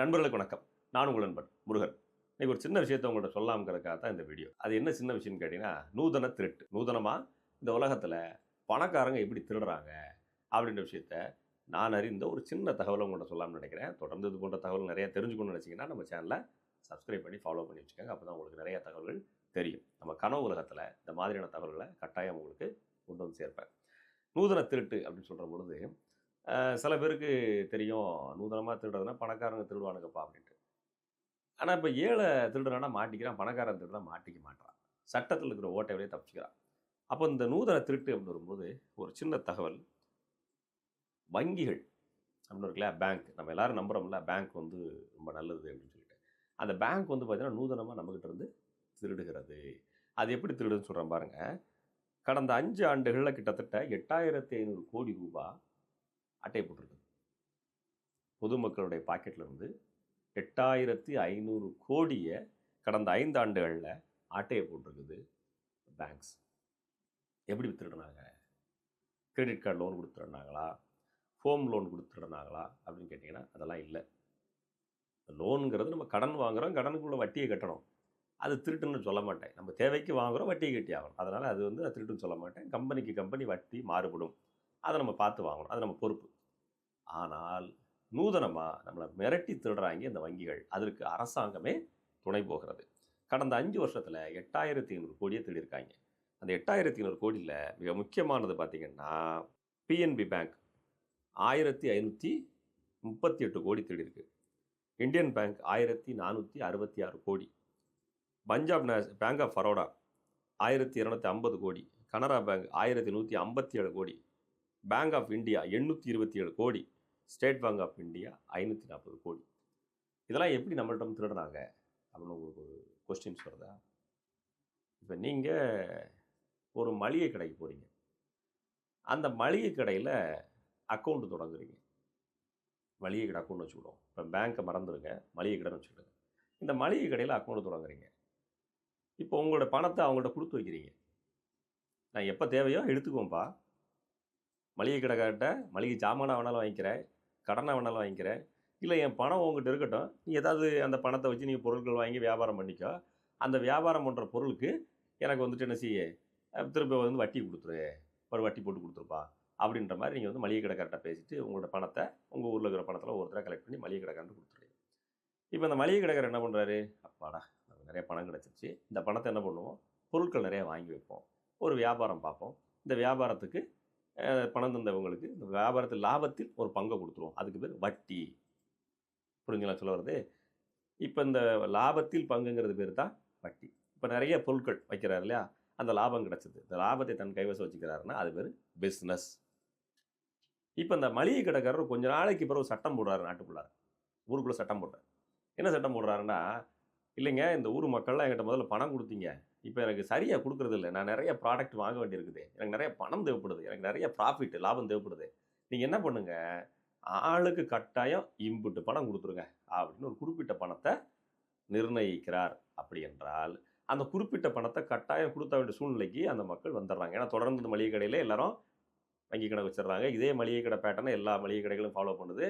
நண்பர்களுக்கு வணக்கம். நான் உங்கள் நண்பன் முருகன். இன்னைக்கு ஒரு சின்ன விஷயத்தை உங்கள்கிட்ட சொல்லாமக்கிறதுக்காக தான் இந்த வீடியோ அது என்ன சின்ன விஷயம்னு கேட்டிங்கன்னா நூதன திருட்டு. நூதனமாக இந்த உலகத்தில் பணக்காரங்க எப்படி திருடுறாங்க அப்படின்ற விஷயத்த நான் அறிந்த ஒரு சின்ன தகவலை உங்கள்கிட்ட சொல்லாம்னு நினைக்கிறேன். தொடர்ந்து இது போன்ற தகவல் நிறையா தெரிஞ்சுக்கணும்னு நினச்சிங்கன்னா நம்ம சேனலை சப்ஸ்கிரைப் பண்ணி ஃபாலோ பண்ணி வச்சுக்கோங்க. அப்போ தான் உங்களுக்கு நிறையா தகவல்கள் தெரியும். நம்ம கனவு உலகத்தில் இந்த மாதிரியான தகவல்களை கட்டாயம் உங்களுக்கு கொண்டு வந்து சேர்ப்பேன். நூதன திருட்டு அப்படின்னு சொல்கிற பொழுது சில பேருக்கு தெரியும். நூதனமாக திருடுறதுனா பணக்காரங்க திருடுவானுங்கப்பா அப்படின்ட்டு. ஆனால் இப்போ ஏழை திருடுறானா மாட்டிக்கிறான். பணக்காரன் திருடுனா மாட்டிக்க மாட்டான் சட்டத்தில் இருக்கிற ஓட்டை வழியே தப்பிச்சுக்கிறான். அப்போ இந்த நூதன திருட்டு அப்படின்னு வரும்போது ஒரு சின்ன தகவல். வங்கிகள் அப்படின்னு இருக்குல்ல பேங்க். நம்ம எல்லோரும் நம்புகிறோம்ல பேங்க் வந்து ரொம்ப நல்லது அப்படின்னு சொல்லிட்டு. அந்த பேங்க் வந்து பார்த்தீங்கன்னா நூதனமாக நம்மக்கிட்ட இருந்து திருடுகிறது. அது எப்படி திருடுன்னு சொல்கிறேன் பாருங்கள் கடந்த அஞ்சு ஆண்டுகளில் கிட்டத்தட்ட எட்டாயிரத்தி ஐநூறு கோடி ரூபாய் அட்டை போட்டிருக்கு பொதுமக்களுடைய பாக்கெட்டில் இருந்து எட்டாயிரத்தி ஐநூறு கோடியை கடந்த ஐந்தாண்டுகளில் அட்டையை போட்டிருக்குது பேங்க்ஸ் எப்படி வித்துடுறாங்க? கிரெடிட் கார்டு லோன் கொடுத்துருந்தாங்களா ஹோம் லோன் கொடுத்துருந்தாங்களா அப்படின்னு கேட்டிங்கன்னா அதெல்லாம் இல்லை. லோனுங்கிறது நம்ம கடன் வாங்குகிறோம் கடனுக்குள்ள வட்டியை கட்டணும். அது திருட்டுன்னு சொல்ல மாட்டேன். நம்ம தேவைக்கு வாங்குகிறோம் வட்டியை கட்டி ஆகணும் அதனால் அது வந்து திருட்டுன்னு சொல்ல மாட்டேன். கம்பெனிக்கு கம்பெனி வட்டி மாறுபடும். அதை நம்ம பார்த்து வாங்கணும். அது நம்ம பொறுப்பு. ஆனால் நூதனமாக நம்மளை மிரட்டி திருடுறாங்க இந்த வங்கிகள். அதற்கு அரசாங்கமே துணை போகிறது. கடந்த அஞ்சு வருஷத்தில் எட்டாயிரத்தி ஐநூறு கோடியை திருடியிருக்காங்க. அந்த எட்டாயிரத்தி ஐநூறு கோடியில் மிக முக்கியமானது பார்த்திங்கன்னா பிஎன்பி பேங்க் ஆயிரத்தி ஐநூற்றி முப்பத்தி எட்டு கோடி திருடியிருக்கு. இந்தியன் பேங்க் ஆயிரத்தி நானூற்றி அறுபத்தி ஆறு கோடி. Punjab national bank of Baroda ஆயிரத்தி இரநூத்தி ஐம்பது கோடி. கனரா பேங்க் ஆயிரத்தி நூற்றி ஐம்பத்தி ஏழு கோடி. பேங்க் ஆஃப் இந்தியா எண்ணூற்றி இருபத்தி ஏழு கோடி. ஸ்டேட் பேங்க் ஆஃப் இந்தியா ஐநூற்றி நாற்பது கோடி. இதெல்லாம் எப்படி நம்மள்டம் திருடுறாங்க? அப்படின்னு உங்களுக்கு ஒரு கொஸ்டின்ஸ் வருதா இப்போ நீங்கள் ஒரு மளிகை கடைக்கு போகிறீங்க அந்த மளிகை கடையில் அக்கௌண்ட் தொடங்குறீங்க. மளிகை கடை அக்கௌண்ட் வச்சுக்கிடுவோம் இப்போ பேங்க்கை மறந்துடுங்க மளிகை கடைன்னு வச்சுக்கிடுங்க. இந்த மளிகை கடையில் அக்கௌண்ட் தொடங்குறீங்க. இப்போ உங்களோட பணத்தை அவங்கள்ட்ட கொடுத்து வைக்கிறீங்க. நான் எப்போ தேவையோ எடுத்துக்குவோம்ப்பா. மளிகை கடைக்கார்ட்ட மளிகை ஜாமானாக வேணாலும் வாங்கிக்கிறேன் கடனாக வேணாலும் வாங்கிக்கிறேன் இல்லை என் பணம் உங்ககிட்ட இருக்கட்டும் நீ ஏதாவது அந்த பணத்தை வச்சு நீங்கள் பொருட்கள் வாங்கி வியாபாரம் பண்ணிக்கோ. அந்த வியாபாரம் பண்ணுற பொருளுக்கு எனக்கு வந்துட்டு என்ன செய்ய? திரும்ப வந்து வட்டி கொடுத்துரு. ஒரு வட்டி போட்டு கொடுத்துருப்பா. அப்படின்ற மாதிரி நீங்கள் வந்து மளிகை கடைக்கார்ட்ட பேசிட்டு உங்களோட பணத்தை உங்கள் ஊரில் இருக்கிற பணத்தில் ஒருத்தராக கலெக்ட் பண்ணி மளிகை கடைக்காரன்ட்டு கொடுத்துருங்க இப்போ இந்த மளிகை கடைக்காரர் என்ன பண்ணுறாரு அப்பாடா நமக்கு நிறைய பணம் கிடச்சிருச்சு. இந்த பணத்தை என்ன பண்ணுவோம்? பொருட்கள் நிறைய வாங்கி வைப்போம். ஒரு வியாபாரம் பார்ப்போம். இந்த வியாபாரத்துக்கு பணம் தந்தவங்களுக்கு இந்த வியாபாரத்தில் லாபத்தில் ஒரு பங்கை கொடுத்துருவோம். அதுக்கு பேர் வட்டி. புரிஞ்சுங்களா சொல்ல வருது இப்போ இந்த லாபத்தில் பங்குங்கிறது பேர் தான் வட்டி. இப்போ நிறைய பொருட்கள் வைக்கிறார் இல்லையா? அந்த லாபம் கிடச்சிது. இந்த லாபத்தை தன் கைவசம் வச்சுக்கிறாருன்னா அது பேர் பிஸ்னஸ் இப்போ இந்த மளிகை கடைக்காரர் கொஞ்ச நாளைக்கு பிறகு சட்டம் போடுறாரு நாட்டுக்குள்ளார். ஊருக்குள்ளே சட்டம் போடுறார். என்ன சட்டம் போடுறாருன்னா இல்லைங்க இந்த ஊர் மக்கள்லாம் என்கிட்ட முதல்ல பணம் கொடுத்தீங்க. இப்போ எனக்கு சரியாக கொடுக்குறதில்ல. நான் நிறைய ப்ராடக்ட் வாங்க வேண்டியிருக்குது. எனக்கு நிறைய பணம் தேவைப்படுது. எனக்கு நிறைய ப்ராஃபிட் லாபம் தேவைப்படுது. நீங்கள் என்ன பண்ணுங்கள் ஆளுக்கு கட்டாயம் இம்புட்டு பணம் கொடுத்துருங்க. அப்படின்னு ஒரு குறிப்பிட்ட பணத்தை நிர்ணயிக்கிறார். அப்படி என்றால் அந்த குறிப்பிட்ட பணத்தை கட்டாயம் கொடுத்த வேண்டிய சூழ்நிலைக்கு அந்த மக்கள் வந்துடுறாங்க. ஏன்னா தொடர்ந்து இந்த மளிகை கடையில் எல்லாரும் வங்கி கணக்கு வச்சிடுறாங்க. இதே மளிகை கடை பேட்டர்னை எல்லா மளிகை கடைகளும் ஃபாலோ பண்ணுது.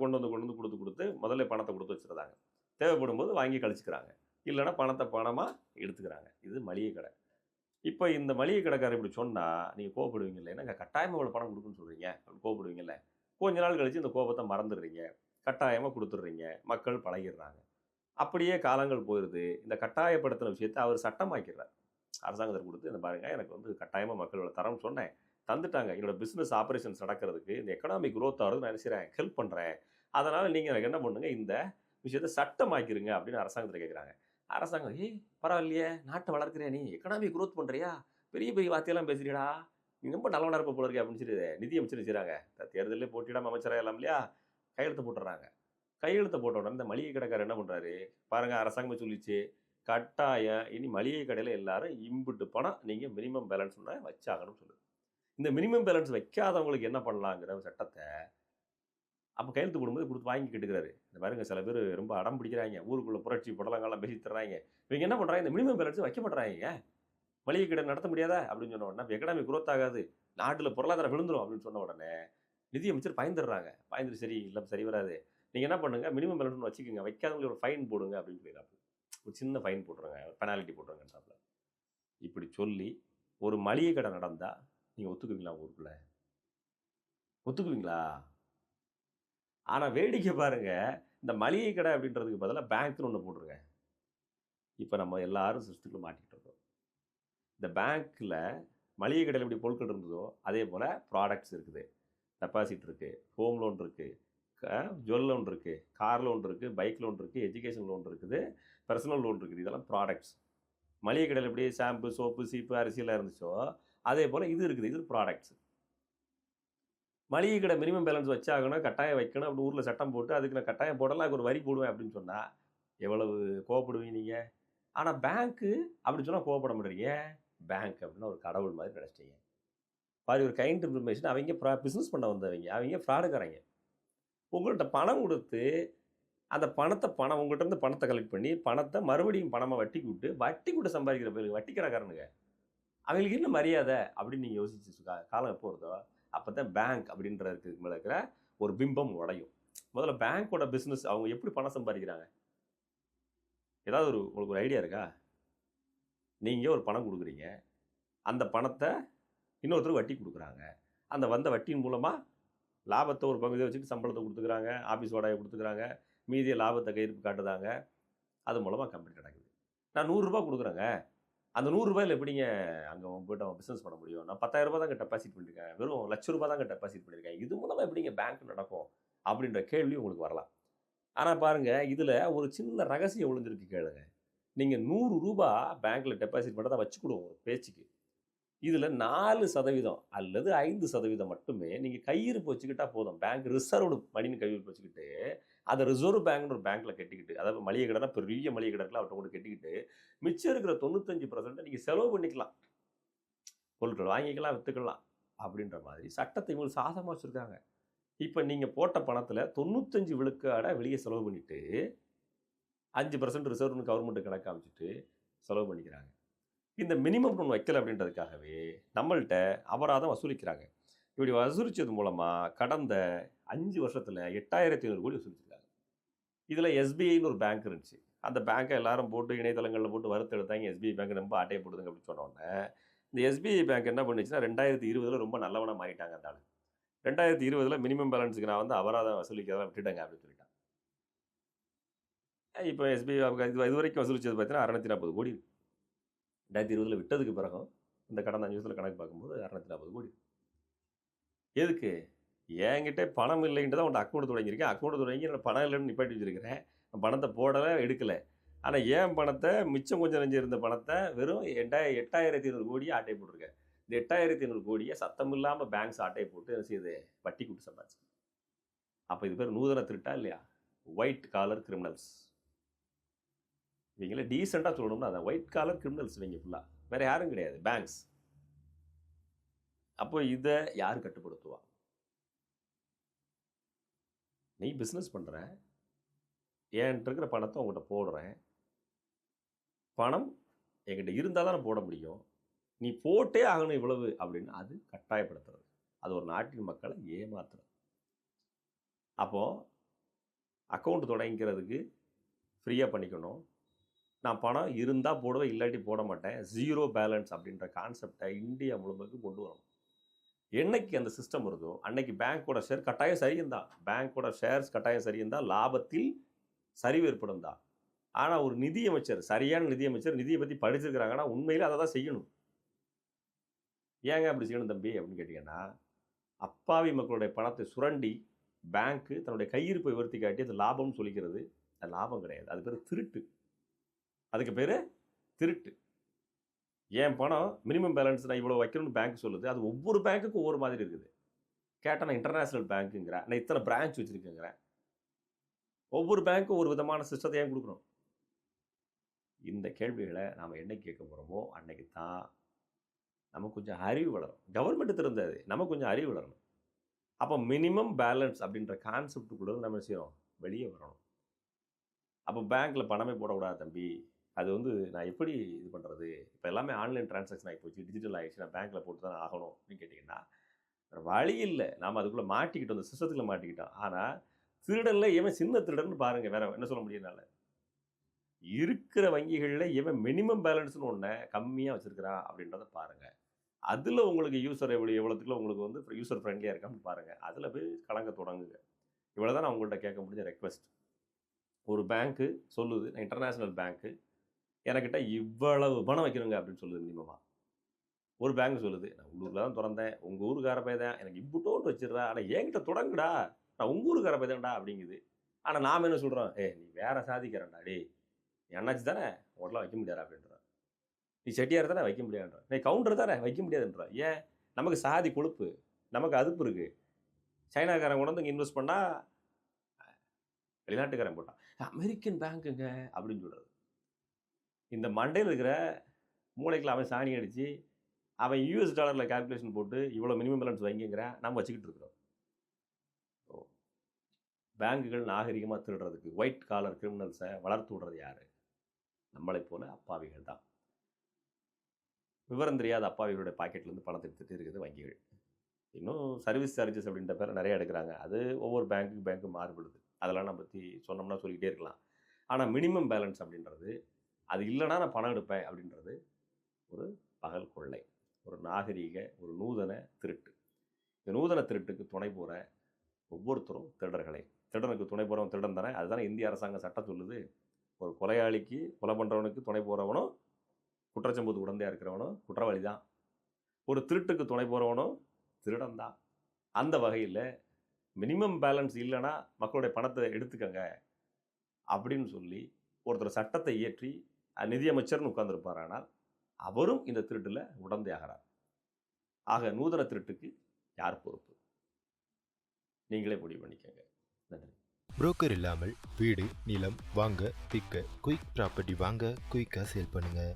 கொண்டு வந்து கொண்டு வந்து கொடுத்து கொடுத்து முதல்ல பணத்தை கொடுத்து வச்சுருந்தாங்க தேவைப்படும் போது வாங்கி கழிச்சுக்கிறாங்க. இல்லைன்னா பணத்தை பணமாக எடுத்துக்கிறாங்க. இது மளிகை கடை. இப்போ இந்த மளிகை கடைக்காரர் இப்படி சொன்னால் நீங்கள் கோவப்படுவீங்கல்ல ஏன்னா கட்டாயமாக இவ்வளோ பணம் கொடுக்குன்னு சொல்கிறீங்க அப்படி கோவப்படுவீங்கல்ல. கொஞ்ச நாள் கழித்து இந்த கோபத்தை மறந்துடுறீங்க. கட்டாயமாக கொடுத்துட்றீங்க. மக்கள் பழகிடுறாங்க. அப்படியே காலங்கள் போயிடுது இந்த கட்டாயப்படுத்தின விஷயத்தை அவர் சட்டமாக்கிறார் அரசாங்கத்தில் கொடுத்து இந்த பாருங்க எனக்கு வந்து கட்டாயமாக மக்களோட தரம் சொன்னேன். தந்துட்டாங்க. என்னோட பிஸ்னஸ் ஆப்ரேஷன்ஸ் நடக்கிறதுக்கு இந்த எக்கனாமிக் க்ரோத் ஆகிறது நான் என்ன ஹெல்ப் பண்ணுறேன் அதனால் நீங்கள் எனக்கு என்ன பண்ணுங்கள் இந்த விஷயத்தை சட்டமாக்கிருங்க அப்படின்னு அரசாங்கத்தில் கேட்குறாங்க அரசாங்கம் ஏய் பரவாயில்லையே நாட்டை வளர்க்குறியா நீ எக்கனாமி குரோத் பண்ணுறியா பெரிய பெரிய வார்த்தையெல்லாம் பேசுறியடா. நீ ரொம்ப நல்லவனா இருப்ப போல இருக்கே அப்படின்னு சொல்லி நிதி அமைச்சர் தேர்தலில் தேர்தலே போட்டியிடாம அமைச்சராகலாம் இல்லையா? கையெழுத்து போட்டுறாங்க கையெழுத்து போட்ட உடனே இந்த மளிகை கடைக்காரர் என்ன பண்ணுறாரு பாருங்க அரசாங்கம் சொல்லிச்சு கட்டாயம் இனி மளிகை கடையில் எல்லாரும் இம்புட்டு பணம் நீங்கள் மினிமம் பேலன்ஸ் வச்சாகணும்னு சொல்லுது. இந்த மினிமம் பேலன்ஸ் வைக்காதவங்களுக்கு என்ன பண்ணலாங்கிற சட்டத்தை அப்போ கையெழுத்து போடும்போது கொடுத்து வாங்கி கேட்டுக்கிறாரு இந்த பாருங்க சில பேர் ரொம்ப அடம் பிடிக்கிறாங்க. ஊருக்குள்ள புரட்சி புடலங்கள்லாம் பேசி தர்றாங்க. இவங்க என்ன பண்ணுறாங்க இந்த மினிமம் பேலன்ஸ் வைக்க மாட்டுறாங்க மளிகை கடை நடத்த முடியாதா? அப்படின்னு சொன்ன உடனே எக்கனாமி குரோத் ஆகாது. நாட்டில் பொருளாதாரம் விழுந்துரும். அப்படின்னு சொன்ன உடனே நிதியமைச்சர் பயந்துடுறாங்க பயந்துட்டு சரி இல்லை சரி வராது. நீங்கள் என்ன பண்ணுங்கள் மினிமம் பேலன்ஸ் வச்சுக்கோங்க. வைக்காதவங்களுக்கு ஒரு ஃபைன் போடுங்க. அப்படின்னு சொல்லிடுறாங்க ஒரு சின்ன ஃபைன் போட்டுருங்க. பெனாலிட்டி போட்டுருங்கன்றாப்புல இப்படி சொல்லி ஒரு மளிகை கடை நடந்தால் நீங்கள் ஒத்துக்குவீங்களா ஊருக்குள்ளே? ஒத்துக்குவீங்களா? ஆனால் வேடிக்கை பாருங்க. இந்த மளிகை கடை அப்படின்றதுக்கு பதிலாக பேங்க்னு ஒன்று போட்டிருக்கேன் இப்போ நம்ம எல்லாரும் சிஸ்டத்தில் மாட்டிக்கிட்டு இருக்கோம். இந்த பேங்க்கில் மளிகை கடையில் எப்படி பொருட்கள் இருந்ததோ அதே போல் ப்ராடக்ட்ஸ் இருக்குது. டெபாசிட் இருக்குது ஹோம் லோன் இருக்குது ஜுவல் லோன் இருக்குது கார் லோன் இருக்குது பைக் லோன் இருக்குது எஜுகேஷன் லோன் இருக்குது பர்சனல் லோன் இருக்குது. இதெல்லாம் ப்ராடக்ட்ஸ் மளிகை கடையில் எப்படி ஷாம்பு சோப்பு சீப்பு அரிசியெல்லாம் இருந்துச்சோ அதே போல் இது இருக்குது. இது ப்ராடக்ட்ஸ் மளிகை கடை மினிமம் பேலன்ஸ் வச்சாகணும் கட்டாயம் வைக்கணும் அப்படி ஊரில் சட்டம் போட்டு அதுக்கு நான் கட்டாயம் போடலாம் அதுக்கு ஒரு வரி போடுவேன் அப்படின்னு சொன்னால் எவ்வளவு கோவப்படுவீங்க நீங்கள் ஆனால் பேங்க்கு அப்படி சொன்னால் கோவப்பட மாட்டேறீங்க பேங்க் அப்படின்னா ஒரு கடவுள் மாதிரி நினச்சிட்டீங்க. பாதி ஒரு கைண்ட் இன்ஃபர்மேஷன் அவங்க ப்ரா பிஸ்னஸ் பண்ண வந்தவங்க அவங்க ஃப்ராடுக்காரங்க உங்கள்கிட்ட பணம் கொடுத்து அந்த பணத்தை பணம் உங்கள்கிட்ட இருந்து பணத்தை கலெக்ட் பண்ணி பணத்தை மறுபடியும் பணமாக வட்டி விட்டு வட்டி கூட சம்பாதிக்கிற பேருக்கு வட்டிக்கிறக்காரனுங்க அவங்களுக்கு என்ன மரியாதை அப்படின்னு நீங்கள் யோசிச்சு கா- காலம் எப்போ வருதோ? அப்போ தான் பேங்க் அப்படின்றதுக்கு மேலே இருக்கிற ஒரு பிம்பம் உடையும். முதல்ல பேங்க்கோட பிஸ்னஸ் அவங்க எப்படி பணம் சம்பாதிக்கிறாங்க? ஏதாவது ஒரு உங்களுக்கு ஒரு ஐடியா இருக்கா? நீங்கள் ஒரு பணம் கொடுக்குறீங்க. அந்த பணத்தை இன்னொருத்தருக்கு வட்டி கொடுக்குறாங்க. அந்த வந்த வட்டியின் மூலமாக லாபத்தை ஒரு பகுதியை வச்சுட்டு சம்பளத்தை கொடுத்துக்கிறாங்க ஆஃபீஸ் வாடகை கொடுத்துக்கிறாங்க மீதிய லாபத்தை கையிருப்பு காட்டுதாங்க அது மூலமாக கம்பெனி நடக்குது. நான் நூறுரூபா கொடுக்குறேங்க. அந்த நூறுரூபாயில் எப்படிங்க அங்கே போய்ட்டு அவன் பிஸ்னஸ் பண்ண முடியும்? நான் பத்தாயிரம் ரூபாய் தான் டெபாசிட் பண்ணியிருக்கேன் வெறும் லட்ச ரூபாய் தான் டெபாசிட் பண்ணியிருக்கேன் இது மூலமாக எப்படிங்க பேங்க் நடக்கும்? அப்படின்ற கேள்வி உங்களுக்கு வரலாம். ஆனால் பாருங்கள் இதில் ஒரு சின்ன ரகசியம் ஒளிஞ்சிருக்கு கேளுங்க. நீங்கள் நூறு ரூபா பேங்க்கில் டெபாசிட் பண்ணதை வச்சுக்கிடுவோம் ஒரு பேச்சுக்கு. இதில் நாலு சதவீதம் அல்லது ஐந்து சதவீதம் மட்டுமே நீங்கள் கையிருப்பு வச்சுக்கிட்டா போதும். பேங்க் ரிசர்வ்டு மணின்னு கையிருப்பு வச்சுக்கிட்டு அதை ரிசர்வ் பேங்க்னு ஒரு பேங்க்கில் கட்டிக்கிட்டு அதாவது மளிகை கடைனா பெரிய மளிகை கடையில் அவர்கிட்ட கூட கட்டிக்கிட்டு மிச்சம் இருக்கிற தொண்ணூத்தஞ்சு பர்சன்ட்டை நீங்கள் செலவு பண்ணிக்கலாம். பொருட்கள் வாங்கிக்கலாம் விற்றுக்கலாம் அப்படின்ற மாதிரி சட்டத்தை இவங்க சாதமாக வச்சுருக்காங்க. இப்போ நீங்கள் போட்ட பணத்தில் தொண்ணூத்தஞ்சு விழுக்காட வெளியே செலவு பண்ணிவிட்டு அஞ்சு பர்சன்ட் ரிசர்வ்னு கவர்மெண்ட் கணக்கு காமிச்சிட்டு செலவு பண்ணிக்கிறாங்க. இந்த மினிமம் ஒன்று வைக்கல அப்படின்றதுக்காகவே நம்மள்கிட்ட அபராதம் வசூலிக்கிறாங்க. இப்படி வசூலித்தது மூலமாக கடந்த அஞ்சு வருஷத்தில் எட்டாயிரத்தி ஐநூறு கோடி வசூலிச்சிருக்காங்க. இதில் எஸ்பிஐன்னு ஒரு பேங்க் இருந்துச்சு. அந்த பேங்க்கை எல்லாரும் போட்டு இணையதளங்களில் போட்டு வறுத்து எடுத்தாங்க. எஸ்பிஐ பேங்க் ரொம்ப ஆட்டையை போடுதுங்க அப்படின்னு சொன்னோடனே இந்த எஸ்பிஐ பேங்க் என்ன பண்ணுச்சுன்னா ரெண்டாயிரத்தி இருபதில் ரொம்ப நல்லவனாக மாறிட்டாங்க அந்த ஆள். ரெண்டாயிரத்தி இருபதில் மினிமம் பேலன்ஸுக்கு நான் வந்து அபராதம் வசூலிக்கிறதா விட்டுட்டேங்க அப்படின்னு சொல்லிட்டான். இப்போ எஸ்பிஐ இது இது வரைக்கும் வசூலிச்சது பார்த்தீங்கன்னா அறநூற்றி நாற்பது கோடி. ரெண்டாயிரத்தி இருபதில் விட்டதுக்கு பிறகும் இந்த கடந்த அஞ்சு வருஷத்தில் கணக்கு பார்க்கும்போது அறுநூத்தி நாற்பது கோடி. எதுக்கு? என்கிட்ட பணம் இல்லைன்ட்டு தான் உன்ட்ட அக்கௌண்ட் தொடங்கியிருக்கேன். அக்கௌண்ட் தொடங்கி என்னோட பணம் இல்லைன்னு நிப்பாட்டி வச்சுருக்கிறேன். பணத்தை போடலை எடுக்கலை. ஆனால் ஏன் பணத்தை மிச்சம் கொஞ்சம் நெஞ்சு இருந்த பணத்தை வெறும் எட்டாய எட்டாயிரத்தி ஐநூறு கோடியை ஆட்டை போட்டிருக்கேன். இந்த எட்டாயிரத்தி ஐநூறு கோடியை சத்தம் இல்லாமல் பேங்க்ஸ் ஆட்டை போட்டு என்ன செய்யுது? வட்டி கொடுத்து சம்பாதிச்சு. அப்போ இது பேர் நூதன திருட்டா இல்லையா? ஒயிட் காலர் கிரிமினல்ஸ் இவங்கள டீசெண்டாக சொல்லணும்னா அதான். ஒயிட் காலர் கிரிமினல்ஸ் இவங்க ஃபுல்லாக வேறு யாரும் கிடையாது. பேங்க்ஸ் அப்போ இதை யார் கட்டுப்படுத்துவா? நீ பிஸ்னஸ் பண்ணுற என்கிட்ட இருக்கிற பணத்தை உங்கள்கிட்ட போடுறேன். பணம் என்கிட்ட இருந்தால் தான் போட முடியும். நீ போட்டே ஆகணும் இவ்வளவு அப்படின்னு அது கட்டாயப்படுத்துறது. அது ஒரு நாட்டின் மக்களை ஏமாத்துறது. அப்போது அக்கௌண்ட் தொடங்கிக்கிறதுக்கு ஃப்ரீயாக பண்ணிக்கணும். நான் பணம் இருந்தால் போடுவேன் இல்லாட்டி போட மாட்டேன். ஜீரோ பேலன்ஸ் அப்படின்ற கான்செப்டை இந்தியா முழுமைக்கு கொண்டு வரணும். என்னைக்கு அந்த சிஸ்டம் வருதோ அன்னைக்கு பேங்க்கோட ஷேர் கட்டாயம் சரியும் தான் பேங்க்கோட ஷேர்ஸ் கட்டாயம் சரியும் தான் லாபத்தில் சரிவு ஏற்படும் தான் ஆனால் ஒரு நிதியமைச்சர் சரியான நிதியமைச்சர் நிதியை பற்றி படிச்சிருக்கிறாங்கன்னா உண்மையில் அதை தான் செய்யணும். ஏங்க அப்படி செய்யணும் தம்பி அப்படின்னு கேட்டிங்கன்னா அப்பாவி மக்களுடைய பணத்தை சுரண்டி பேங்க்கு தன்னுடைய கையிருப்பை உயர்த்தி காட்டி அது லாபம்னு சொல்லிக்கிறது. அது லாபம் கிடையாது. அது பேர் திருட்டு. அதுக்கு பேர் திருட்டு. என் பணம் மினிமம் பேலன்ஸ் நான் இவ்வளோ வைக்கணும்னு பேங்க் சொல்லுது. அது ஒவ்வொரு பேங்க்குக்கும் ஒவ்வொரு மாதிரி இருக்குது. கேட்டால் நான் இன்டர்நேஷ்னல் பேங்க்குங்கிறேன் நான் இத்தனை பிரான்ச் வச்சுருக்கேங்கிறேன். ஒவ்வொரு பேங்க்கும் ஒரு விதமான சிஸ்டத்தை ஏன் கொடுக்குறோம் இந்த கேள்விகளை நாம் என்ன கேட்க போகிறோமோ அன்னைக்கு தான் நமக்கு கொஞ்சம் அறிவு வளரும். கவர்மெண்ட் திறந்தது நமக்கு கொஞ்சம் அறிவு வளரணும். அப்போ மினிமம் பேலன்ஸ் அப்படின்ற கான்செப்டுக்குள்ள நம்ம செய்கிறோம் செய்யணும்? வெளியே வரணும். அப்போ பேங்க்கில் பணமே போடக்கூடாது தம்பி. அது வந்து நான் எப்படி இது பண்ணுறது இப்போ எல்லாமே ஆன்லைன் டிரான்சாக்ஷன் ஆகி போச்சு. டிஜிட்டல் ஆகிடுச்சு நான் பேங்க்கில் போட்டு தான் ஆகணும் அப்படின்னு கேட்டிங்கன்னா வழி இல்லை. நாம் அதுக்குள்ளே மாட்டிக்கிட்டோம். அந்த சிஸ்டத்தில் மாட்டிக்கிட்டோம். ஆனால் திருடனில் இவன் சின்ன திருடன் பாருங்கள் வேற என்ன சொல்ல முடியும்னால இருக்கிற வங்கிகளில் இவன் மினிமம் பேலன்ஸ்னு ஒன்று கம்மியாக வச்சுருக்கிறான் அப்படின்றத பாருங்கள் அதில் உங்களுக்கு யூசர் எவ்வளோ எவ்வளோத்துக்குள்ள உங்களுக்கு வந்து யூசர் ஃப்ரெண்ட்லியாக இருக்கான்னு பாருங்கள் அதில் போய் கலங்க தொடங்குங்க. இவ்வளோ தான் நான் உங்கள்கிட்ட கேட்க முடிஞ்ச ரெக்வஸ்ட் ஒரு பேங்க்கு சொல்லுது. நான் இன்டர்நேஷ்னல் பேங்க்கு எனக்கிட்ட இவ்வளவு பணம் வைக்கணுங்க அப்படின்னு சொல்லுது மினிமமாக ஒரு பேங்க் சொல்லுது நான் உள்ளூரில் தான் திறந்தேன். உங்கள் ஊருக்கார பையன் தான் எனக்கு இம்புட்டோட்டு வச்சிடுறா. ஆனால் என்கிட்ட தொடங்குடா. நான் உங்கள் ஊருக்கார பையன் தான்டா அப்படிங்குது. ஆனால் நாம் என்ன சொல்கிறோம் ஏ நீ வேற சாதிக்கிறேன்டா டேய். நீ தானே? உடலாம் வைக்க முடியாது? அப்படின்றா நீ செட்டியார் தானே? வைக்க முடியாதுன்றா நீ கவுண்டர் தானே? வைக்க முடியாதுன்றா ஏன்? நமக்கு சாதி கொழுப்பு. நமக்கு அதுப்பு இருக்குது சைனாக்காரன் கொண்டு வந்து இங்கே இன்வெஸ்ட் பண்ணால் வெளிநாட்டுக்காரன் போட்டான். அமெரிக்கன் பேங்க்குங்க அப்படின்னு சொல்கிறது இந்த மண்டையில் இருக்கிற மூளைக்கில் அவன் சாணி அடித்து அவன் யூஎஸ் டாலரில் கால்குலேஷன் போட்டு இவ்வளோ மினிமம் பேலன்ஸ் வைங்கிறேன் நம்ம வச்சுக்கிட்டு இருக்கிறோம். ஓ. பேங்குகள் நாகரிகமாக திருடுறதுக்கு ஒயிட் காலர் கிரிமினல்ஸை வளர்த்து விடுறது யார்? நம்மளை போல அப்பாவிகள் தான். விவரம் தெரியாத அப்பாவிகளுடைய பாக்கெட்லேருந்து பணத்தை எடுத்துகிட்டு இருக்குது வங்கிகள். இன்னும் சர்வீஸ் சார்ஜஸ் அப்படின்ற பேர் நிறைய எடுக்கிறாங்க. அது ஒவ்வொரு பேங்க்கு பேங்க்கு மாறுபடுது. அதெல்லாம் நம்ம பற்றி சொன்னோம்னா சொல்லிக்கிட்டே இருக்கலாம். ஆனால் மினிமம் பேலன்ஸ் அப்படின்றது அது இல்லைன்னா நான் பணம் எடுப்பேன் அப்படின்றது ஒரு பகல் கொள்ளை ஒரு நாகரீக ஒரு நூதன திருட்டு. இந்த நூதன திருட்டுக்கு துணை போகிற ஒவ்வொருத்தரும் திருடர்களே. திருடனுக்கு துணை போகிறவன் திருடன் தானே? அதுதானே இந்திய அரசாங்கம் சட்டம் சொல்லுது. ஒரு கொலையாளிக்கு கொலை பண்ணுறவனுக்கு துணை போகிறவனும் குற்றச்சம்பூத்து உடந்தையாக இருக்கிறவனும் குற்றவாளி தான் ஒரு திருட்டுக்கு துணை போகிறவனும் திருடன் தான் அந்த வகையில் மினிமம் பேலன்ஸ் இல்லைன்னா மக்களுடைய பணத்தை எடுத்துக்கங்க அப்படின்னு சொல்லி ஒருத்தர் சட்டத்தை இயற்றி நிதியமைச்சர்னு உட்கார்ந்துருப்பார். ஆனால் அவரும் இந்த திருட்டில் உடந்தையாகிறார் ஆக நூதன திருட்டுக்கு யார் பொறுப்பு? நீங்களே முடிவு பண்ணிக்கோங்க. நன்றி. புரோக்கர் இல்லாமல் வீடு நிலம் வாங்க விற்க குயிக் ப்ராப்பர்ட்டி வாங்க குயிக்காக சேல் பண்ணுங்கள்